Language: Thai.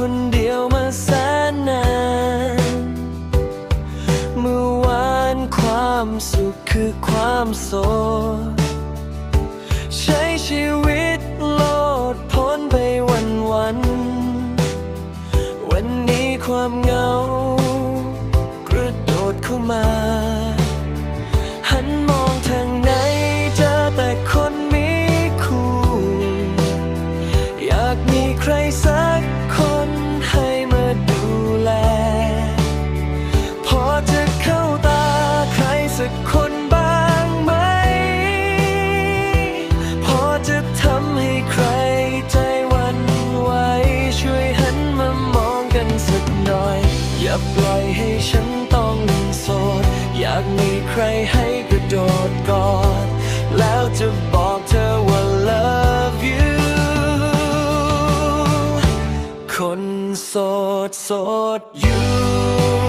คนเดียวมาแสนนาน เมื่อวานความสุขคือความโศดใช้ชีวิตโลดพ้นไปวันวัน วันนี้ความเหงากระโดดเข้ามา ปล่อยให้ฉันต้องโสด อยากมีใครให้กระโดดกอด แล้วจะบอกเธอว่า love you คนโสดโสดอยู่